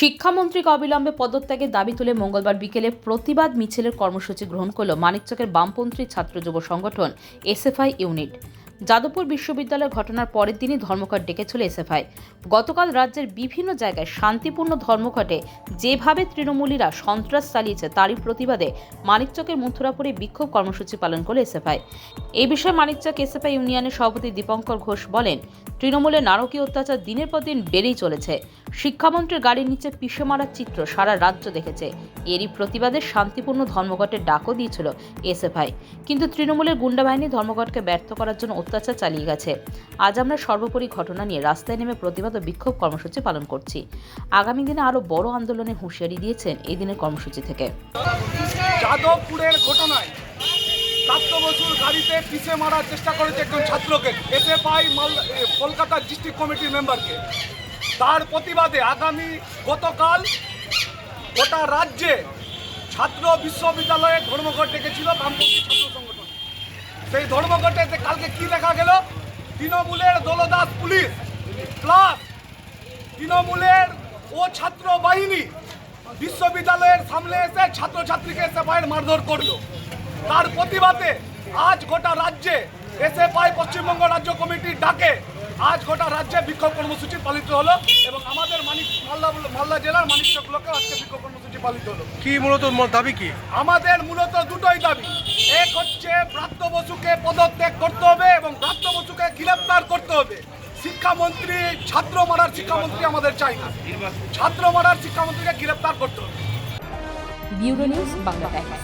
শিক্ষামন্ত্রীকে অবিলম্বে পদত্যাগের দাবি তুলে মঙ্গলবার বিকেলে প্রতিবাদ মিছিলের কর্মসূচি গ্রহণ করল মানিকচকের বামপন্থী ছাত্র যুব সংগঠন, এসএফআই ইউনিট। যাদবপুর বিশ্ববিদ্যালয়ের ঘটনার পরের দিনই ধর্মঘট ডেকেছিল এসএফআই। গতকাল রাজ্যের বিভিন্ন জায়গায় শান্তিপূর্ণ ধর্মঘটে যেভাবে তৃণমূলীরা সন্ত্রাস চালিয়েছে, তারই প্রতিবাদে মানিকচকের মথুরাপুরে বিক্ষোভ কর্মসূচি পালন করে এসএফআই। এই বিষয়ে মানিকচক এসএফআই ইউনিয়নের সভাপতি দীপঙ্কর ঘোষ বলেন, তৃণমূলের নারকীয় অত্যাচার দিনের পর দিন বেড়েই চলেছে। শিক্ষামন্ত্রীর গাড়ির নিচে পিষে মারার চিত্র সারা রাজ্য দেখেছে। এরই প্রতিবাদে শান্তিপূর্ণ ধর্মঘটের ডাকও দিয়েছিল এসএফআই। কিন্তু তৃণমূলের গুন্ডা বাহিনী ধর্মঘটকে ব্যর্থ করার জন্য অত্যাচার চালিয়ে গেছে। আজ আমরা সর্বোপরি ঘটনা নিয়ে রাস্তায় নেমে প্রতিবাদ ও বিক্ষোভ কর্মসূচি পালন করছি। আগামী দিনে আরও বড় আন্দোলনের হুঁশিয়ারি দিয়েছেন এই দিনের কর্মসূচি থেকে। যাদবপুরের ঘটনায় প্রাপ্ত বছর গাড়িতে পিছে মারার চেষ্টা করেছে একজন ছাত্রকে এসে পাই মাল এ, কলকাতার ডিস্ট্রিক্ট কমিটির মেম্বারকে। তার প্রতিবাদে আগামী গতকাল গোটা রাজ্যে ছাত্র বিশ্ববিদ্যালয়ে ধর্মঘট ডেকেছিল বামপন্থী ছাত্র সংগঠন। সেই ধর্মঘটে কালকে কি দেখা গেল? তৃণমূলের দলদাস পুলিশ। প্লাস তৃণমূলের ও ছাত্র বাহিনী বিশ্ববিদ্যালয়ের সামনে এসে ছাত্রছাত্রীকে এসে পায়ের মারধর করল। তার প্রতিবাদে আজ গোটা রাজ্যে এসে পাই পশ্চিমবঙ্গ রাজ্য কমিটির ডাকে আজ গোটা রাজ্যে বিক্ষোভ কর্মসূচি পালিত হলো এবং আমাদের মানিক মালদা মালদা জেলার মানিকচক ব্লকে আজকে বিক্ষোভ কর্মসূচি পালিত হলো। কি মূলত দাবি কি? আমাদের মূলত দুটোই দাবি। এক হচ্ছে প্রাপ্ত বসুকে পদত্যাগ করতে হবে এবং প্রাপ্ত বসুকে গ্রেপ্তার করতে হবে। শিক্ষামন্ত্রী ছাত্র মারার শিক্ষামন্ত্রী আমাদের চাই না। ছাত্র মারার শিক্ষামন্ত্রীকে গ্রেপ্তার করতে হবে। Bureau news Bangla Times.